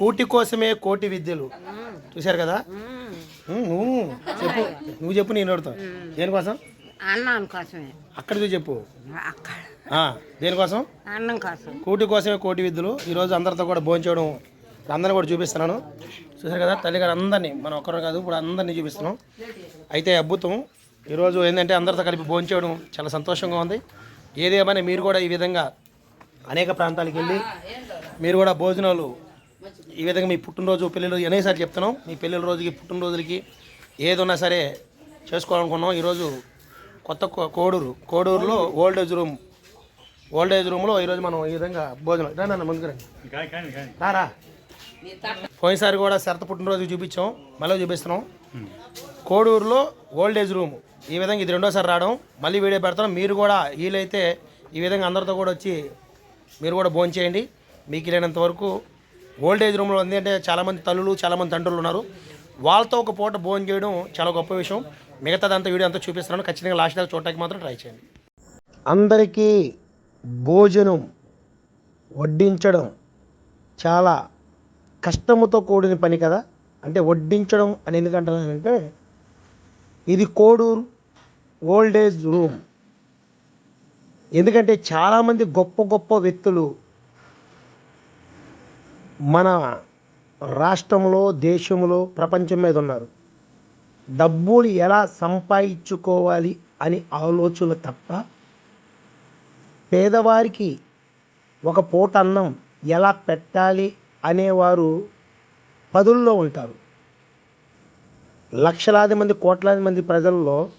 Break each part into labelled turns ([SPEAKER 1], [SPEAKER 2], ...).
[SPEAKER 1] కూటి కోసమే కోటి విద్యలు. చూశారు కదా? నువ్వు చెప్పు. నువ్వు చెప్పు నేను అడుగుతా. దేనికోసం?
[SPEAKER 2] అన్నం కోసమే.
[SPEAKER 1] అక్కడ. చూసి చెప్పు దేనికోసం?
[SPEAKER 2] అన్నం కోసం.
[SPEAKER 1] కూటి కోసమే కోటి విద్యలు. ఈరోజు అందరితో కూడా భోంచేయడం అందరిని కూడా చూపిస్తున్నాను. చూసారు కదా? తల్లిగారు అందరినీ మనం ఒక్కరు కాదు ఇప్పుడు అందరినీ చూపిస్తున్నాం. అయితే అద్భుతం. ఈరోజు ఏంటంటే అందరితో కలిపి భోంచేయడం చాలా సంతోషంగా ఉంది. ఏదేమైనా మీరు కూడా ఈ విధంగా అనేక ప్రాంతాలకు వెళ్ళి మీరు కూడా భోజనాలు ఈ విధంగా మీ పుట్టినరోజు పెళ్ళిళ్ళు అనేసారి చెప్తున్నాం. మీ పెళ్ళిళ్ళ రోజుకి పుట్టినరోజులకి ఏది ఉన్నా సరే చేసుకోవాలనుకున్నాం. ఈరోజు కొత్త Koduru కోడూరులో old age room old age రూమ్లో ఈరోజు మనం ఈ విధంగా భోజనం. రా నాన్న ముందుకు రండి. రారా పోయినసారి కూడా శరత పుట్టినరోజు చూపించాం. మళ్ళీ చూపిస్తున్నాం. కోడూరులో ఓల్డ్ ఏజ్ రూమ్. ఈ విధంగా ఇది రెండోసారి రావడం. మళ్ళీ వీడియో పెడతాం మీరు కూడా వీలైతే ఈ విధంగా అందరితో కూడా వచ్చి మీరు కూడా భోజనం చేయండి. మీకు లేనంత వరకు ఓల్డ్ ఏజ్ రూమ్లో ఉంది అంటే చాలామంది తల్లులు చాలామంది తండ్రులు ఉన్నారు. వాళ్ళతో ఒక పూట భోజనం చేయడం చాలా గొప్ప విషయం. మిగతాదంతా వీడియో అంతా చూపిస్తున్నాను. ఖచ్చితంగా లాస్ట్ దాకా చూడటానికి మాత్రం ట్రై చేయండి. అందరికీ భోజనం వడ్డించడం చాలా కష్టముతో కూడిన పని కదా? అంటే వడ్డించడం అని ఎందుకంటానంటే ఇది కోడూరు ఓల్డ్ ఏజ్ రూమ్. ఎందుకంటే చాలామంది గొప్ప గొప్ప వ్యక్తులు మన రాష్ట్రంలో దేశంలో ప్రపంచం మీద ఉన్నారు. డబ్బులు ఎలా సంపాదించుకోవాలి అని ఆలోచన తప్ప పేదవారికి ఒక పూట అన్నం ఎలా పెట్టాలి అనేవారు పదుల్లో ఉంటారు. లక్షలాది మంది కోట్లాది మంది ప్రజల్లో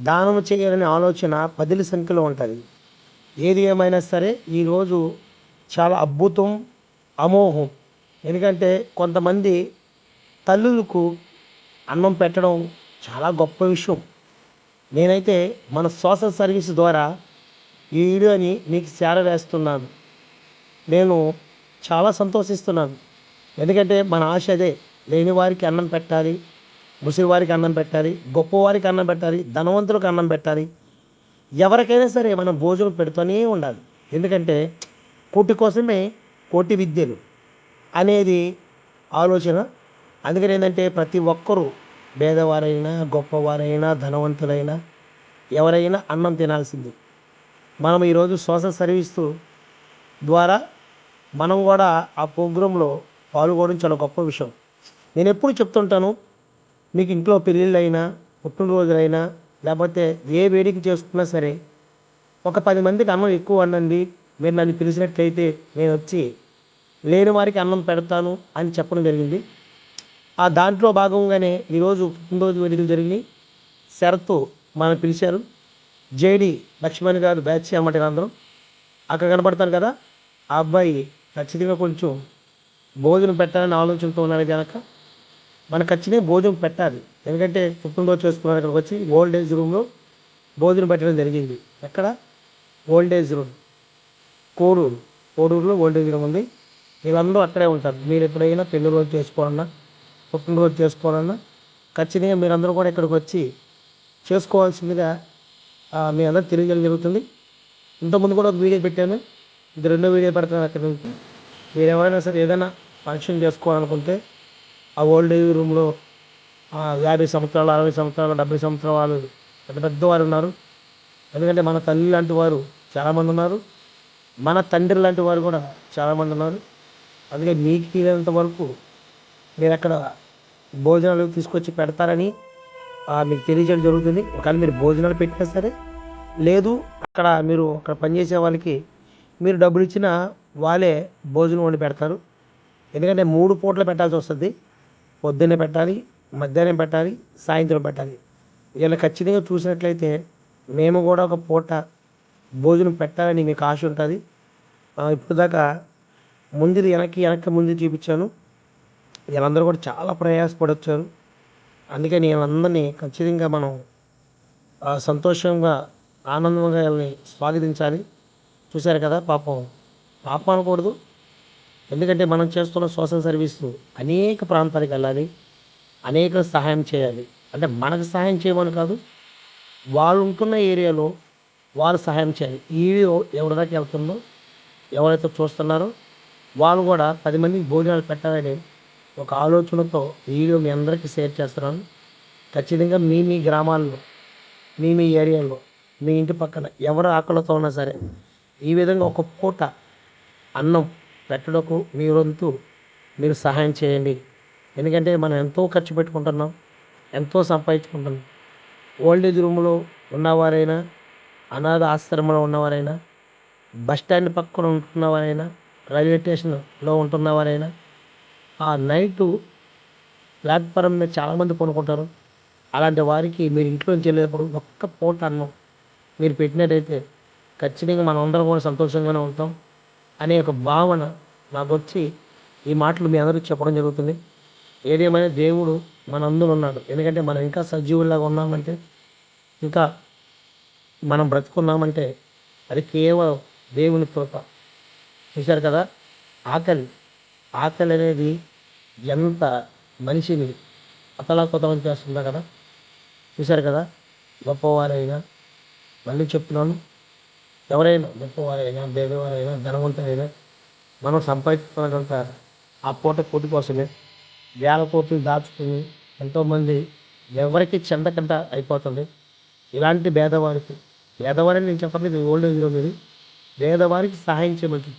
[SPEAKER 1] దానం చేయాలనే ఆలోచన పదుల సంఖ్యలో ఉంటుంది. ఏది ఏమైనా సరే ఈరోజు చాలా అద్భుతం అమోహం. ఎందుకంటే కొంతమంది తల్లులకు అన్నం పెట్టడం చాలా గొప్ప విషయం. నేనైతే మన సోషల్ సర్వీస్ ద్వారా ఈ వీడియోని మీకు షేర్ వేస్తున్నాను నేను చాలా సంతోషిస్తున్నాను. ఎందుకంటే మన ఆశ అదే లేని వారికి అన్నం పెట్టాలి ముసిరివారికి అన్నం పెట్టాలి గొప్పవారికి అన్నం పెట్టాలి ధనవంతులకు అన్నం పెట్టాలి. ఎవరికైనా సరే మనం భోజనం పెడుతూనే ఉండాలి. ఎందుకంటే కూటి కోసమే కోటి విద్యలు అనేది ఆలోచన. అందుకని ఏంటంటే ప్రతి ఒక్కరూ పేదవారైనా గొప్పవారైనా ధనవంతులైనా ఎవరైనా అన్నం తినాల్సింది. మనం ఈరోజు సోషల్ సర్వీస్ ద్వారా మనం కూడా ఆ ప్రోగ్రాంలో పాల్గొనడం చాలా గొప్ప విషయం. నేను ఎప్పుడు చెప్తుంటాను మీకు ఇంట్లో పెళ్ళిళ్ళైనా పుట్టినరోజులైనా లేకపోతే ఏ వేడిక చేసుకున్నా సరే ఒక పది మందికి అన్నం ఎక్కువ వండండి మీరు నన్ను పిలిచినట్లయితే నేను వచ్చి లేని వారికి అన్నం పెడతాను అని చెప్పడం జరిగింది. ఆ దాంట్లో భాగంగానే ఈరోజు పుట్టినరోజు వేడుకలు జరిగినాయి. శరత్ మనం పిలిచారు. జేడి లక్ష్మణ్ గారు బ్యాచ్ అన్నమాట అందరం. అక్కడ కనపడతారు కదా? ఆ అబ్బాయి ఖచ్చితంగా కొంచెం భోజనం పెట్టాలని ఆలోచనతో ఉన్నాడు కనుక మనకు ఖచ్చితంగా భోజనం పెట్టాలి. ఎందుకంటే పుట్టినరోజు చేసుకున్నారు ఇక్కడికి వచ్చి ఓల్డ్ ఏజ్ రూమ్లో భోజనం పెట్టడం జరిగింది. ఎక్కడ? Old age room. కోడూరు. కోడూరులో ఓల్డ్ ఏజ్ ఉంది. వీళ్ళందరూ అక్కడే ఉంటారు. మీరు ఎప్పుడైనా పెళ్ళి రోజు చేసుకోవాలన్నా పుట్టినరోజు చేసుకోవాలన్నా ఖచ్చితంగా మీరందరూ కూడా ఇక్కడికి వచ్చి చేసుకోవాల్సిందిగా మీ అందరూ తెలియజేయడం జరుగుతుంది. ఇంతకుముందు కూడా ఒక వీడియో పెట్టాను. ఇది రెండో వీడియో పెడతాను అక్కడ నుంచి. మీరు ఎవరైనా సరే ఏదైనా ఫంక్షన్ చేసుకోవాలనుకుంటే ఆ ఓల్డ్ ఏజ్ రూమ్లో యాభై సంవత్సరాలు అరవై సంవత్సరాలు డెబ్బై సంవత్సరాల వాళ్ళు పెద్ద పెద్ద వారు ఉన్నారు. ఎందుకంటే మన తల్లి లాంటి వారు చాలామంది ఉన్నారు. మన తండ్రి లాంటి వారు కూడా చాలామంది ఉన్నారు. అందుకే మీకు వీలైనంత వరకు మీరు అక్కడ భోజనాలు తీసుకొచ్చి పెడతారని మీకు తెలియజేయడం జరుగుతుంది. ఒకవేళ మీరు భోజనాలు పెట్టినా సరే లేదు అక్కడ మీరు అక్కడ పనిచేసే వాళ్ళకి మీరు డబ్బులు ఇచ్చినా వాళ్ళే భోజనం వండి పెడతారు. ఎందుకంటే మూడు పూటలు పెట్టాల్సి వస్తుంది. పొద్దున్నే పెట్టాలి మధ్యాహ్నం పెట్టాలి సాయంత్రం పెట్టాలి. ఇలా ఖచ్చితంగా చూసినట్లయితే మేము కూడా ఒక పూట భోజనం పెట్టాలని మీకు ఆశ ఉంటుంది. ఇప్పటిదాకా ఇప్పుడు దాకా ముందుది వెనక్కి వెనక్కి ముందు చూపించాను. వీళ్ళందరూ కూడా చాలా ప్రయాసపడి వచ్చారు అందుకని నేను ఖచ్చితంగా మనం సంతోషంగా ఆనందంగా వీళ్ళని స్వాగతించాలి. చూశారు కదా పాపం పాపం అనకూడదు. ఎందుకంటే మనం చేస్తున్న సోషల్ సర్వీస్ అనేక ప్రాంతాలకు వెళ్ళాలి అనేక సహాయం చేయాలి. అంటే మనకు సహాయం చేయమని కాదు వాళ్ళు ఉంటున్న ఏరియాలో వాళ్ళు సహాయం చేయాలి. ఈ ఎవరిదాకా ఎవరి దాకా వెళ్తుందో ఎవరైతే చూస్తున్నారో వాళ్ళు కూడా పది మందికి భోజనాలు పెట్టాలని ఒక ఆలోచనతో వీడియో మీ అందరికీ షేర్ చేస్తున్నాను. ఖచ్చితంగా మీ మీ గ్రామాల్లో మీ మీ ఏరియాలో మీ ఇంటి పక్కన ఎవరు ఆకలితో ఉన్నా సరే ఈ విధంగా ఒక పూట అన్నం పెట్టడకు మీ వంతు మీరు సహాయం చేయండి. ఎందుకంటే మనం ఎంతో ఖర్చు పెట్టుకుంటున్నాం ఎంతో సంపాదించుకుంటున్నాం. ఓల్డ్ ఏజ్ రూమ్లో ఉన్నవారైనా అనాథ ఆశ్రమంలో ఉన్నవారైనా బస్ స్టాండ్ పక్కన ఉంటున్నవారైనా రైల్వే స్టేషన్లో ఉంటున్నవారైనా ఆ నైటు ప్లాట్ఫారం మీద చాలామంది పడుకుంటారు. అలాంటి వారికి మీరు ఇంట్లోంచి వెళ్ళేటప్పుడు ఒక్క పూట అన్నం మీరు పెట్టినట్టయితే ఖచ్చితంగా మనం అందరం కూడా సంతోషంగానే ఉంటాం అనే ఒక భావన నాకు వచ్చి ఈ మాటలు మీ అందరికీ చెప్పడం జరుగుతుంది. ఏదేమైనా దేవుడు మన అందరూ ఉన్నాడు. ఎందుకంటే మనం ఇంకా సజీవుల్లాగా ఉన్నామంటే ఇంకా మనం బ్రతుకున్నామంటే అది కేవలం దేవుని కృప. చూశారు కదా? ఆకలి. ఆకలి అనేది ఎంత మనిషిని అతలాకుతలం చేస్తుందా కదా? చూశారు కదా? గొప్పవారైనా మళ్ళీ చెప్తున్నాను ఎవరైనా గొప్పవారైనా బేదవారైనా ధనవంతులైనా మనం సంపాదించుకున్నదంత ఆ పూట కోటి కోసమే వేల కోట్లు దాచుకుని ఎంతోమంది ఎవరికి చెందకంట అయిపోతుంది. ఇలాంటి పేదవారికి పేదవారిని నేను చెప్పలేదు ఓల్డ్ ఏజ్లో మీరు పేదవారికి సహాయం చేయమని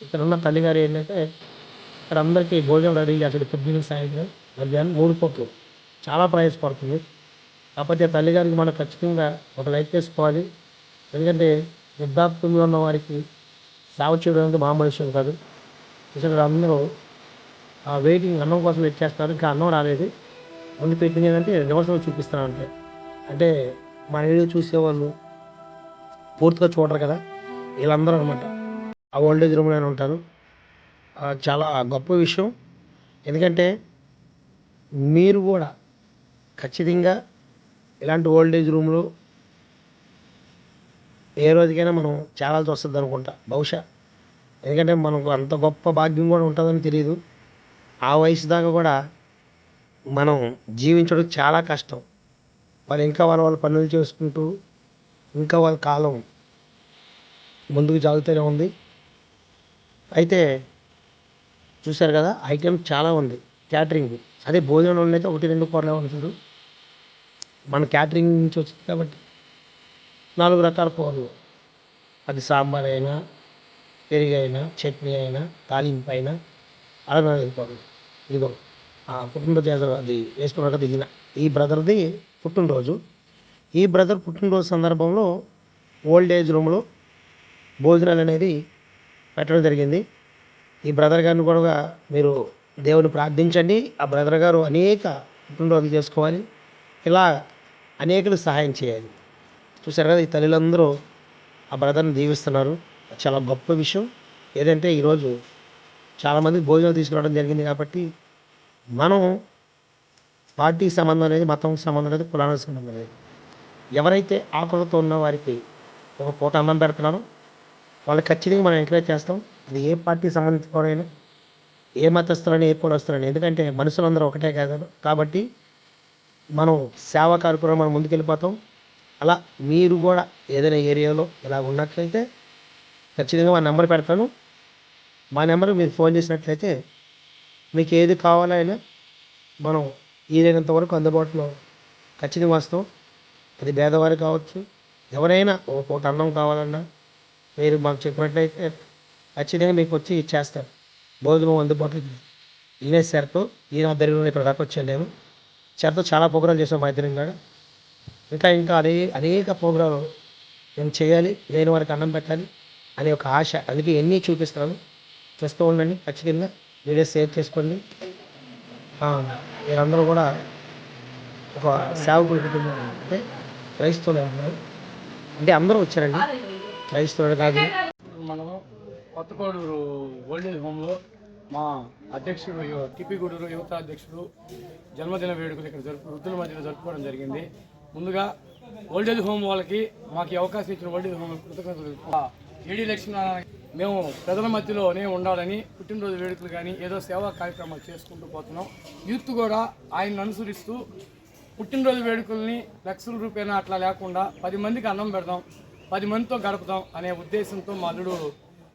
[SPEAKER 1] ఇక్కడ ఉన్న తల్లిగారు ఏంటంటే ఇక్కడ అందరికీ భోజనం రెడీ చేస్తాడు పొద్దున్న సాయంత్రం మధ్యాహ్నం మూడు పూటలు. చాలా ప్రయాసపడుతుంది. కాకపోతే తల్లిగారికి మనం ఖచ్చితంగా ఒక లైక్ చేసుకోవాలి ఎందుకంటే వృద్ధాప్యంలో ఉన్న వారికి సేవ చేయడం అనేది మామూలు విషయం కాదు. ఇక్కడ అందరూ ఆ వెయిటింగ్ అన్నం కోసం వెయిట్ చేస్తున్నారు ఇంకా అన్నం రాలేదు. ముందు పెట్టింది ఏంటంటే రివర్స్లో చూపిస్తున్నాను అంటే అంటే మన వీడియో చూసేవాళ్ళు పూర్తిగా చూడరు కదా. వీళ్ళందరూ అనమాట. ఆ ఓల్డ్ ఏజ్ రూమ్లోనే ఉంటారు. చాలా గొప్ప విషయం. ఎందుకంటే మీరు కూడా ఖచ్చితంగా ఇలాంటి ఓల్డ్ ఏజ్ రూమ్లో ఏ రోజుకైనా మనం చేరాల్సి వస్తుంది అనుకుంటా బహుశా. ఎందుకంటే మనకు అంత గొప్ప భాగ్యం కూడా ఉంటుందని తెలియదు. ఆ వయసు దాకా కూడా మనం జీవించడం చాలా కష్టం. వాళ్ళు ఇంకా వాళ్ళ వాళ్ళ పనులు చేసుకుంటూ ఇంకా వాళ్ళ కాలం ముందుకు సాగుతూనే ఉంది. అయితే చూశారు కదా ఐటెం చాలా ఉంది. క్యాటరింగ్. అదే భోజనంలో అయితే ఒకటి రెండు కూరలే ఉంటుంది మన క్యాటరింగ్ నుంచి వచ్చింది కాబట్టి నాలుగు రకాల కూరలు. అది సాంబార్ అయినా పెరుగు అయినా చట్నీ అయినా తాలింపు అయినా అలా కూరలు ఇదిగో ఆ కుటుంబ అది వేసుకున్నాక దిగిన ఈ బ్రదర్ది పుట్టినరోజు. ఈ బ్రదర్ పుట్టినరోజు సందర్భంలో ఓల్డ్ ఏజ్ రూమ్లో భోజనాలు అనేది పెట్టడం జరిగింది. ఈ బ్రదర్ గారిని కూడా మీరు దేవుని ప్రార్థించండి. ఆ బ్రదర్ గారు అనేక పుట్టినరోజులు చేసుకోవాలి. ఇలా అనేకులు సహాయం చేయాలి. చూసారు కదా ఈ తల్లులందరూ ఆ బ్రదర్ని దీవిస్తున్నారు. చాలా గొప్ప విషయం. ఏదంటే ఈరోజు చాలామంది భోజనాలు తీసుకురావడం జరిగింది కాబట్టి మనం పార్టీకి సంబంధం అనేది మతం సంబంధం లేదు కులానికి సంబంధం లేదు ఎవరైతే ఆకలితో ఉన్న వారికి ఒక పూట అన్నం పెడుతున్నారో వాళ్ళకి ఖచ్చితంగా మనం ఎంకరేజ్ చేస్తాం. అది ఏ పార్టీకి సంబంధించిన వారైనా ఏ మతస్థులని ఏ కులస్తులని. ఎందుకంటే మనుషులందరూ ఒకటే కాదు. కాబట్టి మనం సేవా కార్యక్రమం మనం ముందుకెళ్ళిపోతాం. అలా మీరు కూడా ఏదైనా ఏరియాలో ఇలా ఉన్నట్లయితే ఖచ్చితంగా మా నెంబర్ పెడతాను. మా నెంబర్కి మీరు ఫోన్ చేసినట్లయితే మీకు ఏది కావాలైనా మనం వీలైనంత వరకు అందుబాటులో ఖచ్చితంగా వస్తాం. అది పేదవారు కావచ్చు. ఎవరైనా ఒక అన్నం కావాలన్నా మీరు మాకు చెప్పినట్లయితే ఖచ్చితంగా మీకు వచ్చి ఇచ్చేస్తారు భోజనం అందుబాటులో ఈయన సార్తో ఈయన ఆధ్వర్యంలో ఇక్కడ దాకా వచ్చాను నేను సార్తో చాలా ప్రోగ్రాలు చేసాం మా ఇద్దరం కూడా. ఇంకా ఇంకా అదే అనేక ప్రోగ్రాలు నేను చేయాలి నేను వారికి అన్నం పెట్టాలి అనే ఒక ఆశ అందుకే ఎన్ని చూపిస్తాను. చూస్తూ ఉండండి ఖచ్చితంగా వీడియో సేవ్ చేసుకోండి. మీరందరూ కూడా ఒక సేవకుడు అంటే క్రైస్తవులు ఉన్నారు అంటే అందరూ వచ్చారండి. క్రైస్తవుడు కాదు.
[SPEAKER 3] మనం కొత్తకోడూరు ఓల్డ్ ఏజ్ హోమ్లో మా అధ్యక్షుడు యు- టిపి గూడూరు యువత అధ్యక్షుడు జన్మదిన వేడుకలు ఇక్కడ జరుపు వృద్ధుల మధ్యలో జరుపుకోవడం జరిగింది. ముందుగా ఓల్డ్ ఏజ్ హోమ్ వాళ్ళకి మాకు అవకాశం ఇచ్చిన ఓల్డ్ ఏజ్ హోమ్ కృతజ్ఞతలు ఏడీ లక్ష్మీనారాయణ మేము ప్రజల మధ్యలోనే ఉండాలని పుట్టినరోజు వేడుకలు కానీ ఏదో సేవా కార్యక్రమాలు చేసుకుంటూ పోతున్నాం. యూత్ కూడా ఆయనను అనుసరిస్తూ పుట్టినరోజు వేడుకల్ని లక్షల రూపాయన అట్లా లేకుండా పది మందికి అన్నం పెడదాం. పది మందితో గడుపుదాం అనే ఉద్దేశంతో మా అల్లుడు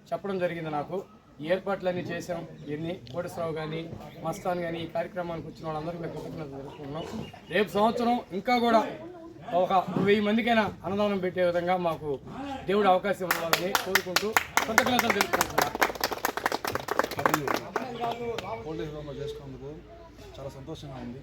[SPEAKER 3] చెప్పడం జరిగింది నాకు. ఈ ఏర్పాట్లన్నీ చేసాం ఎన్ని కోటేశ్వరరావు కానీ మస్తాన్ కానీ ఈ కార్యక్రమానికి వచ్చిన వాళ్ళందరికీ మేము కృతజ్ఞతలు తెలుసుకున్నాం రేపు సంవత్సరం ఇంకా కూడా ఒక వెయ్యి మందికైనా అన్నదానం పెట్టే విధంగా మాకు దేవుడు అవకాశం ఇవ్వాలని కోరుకుంటూ కృతజ్ఞతలు తెలుసుకుంటున్నాం
[SPEAKER 4] ఓల్డ్ చేసుకున్నందుకు చాలా సంతోషంగా ఉంది.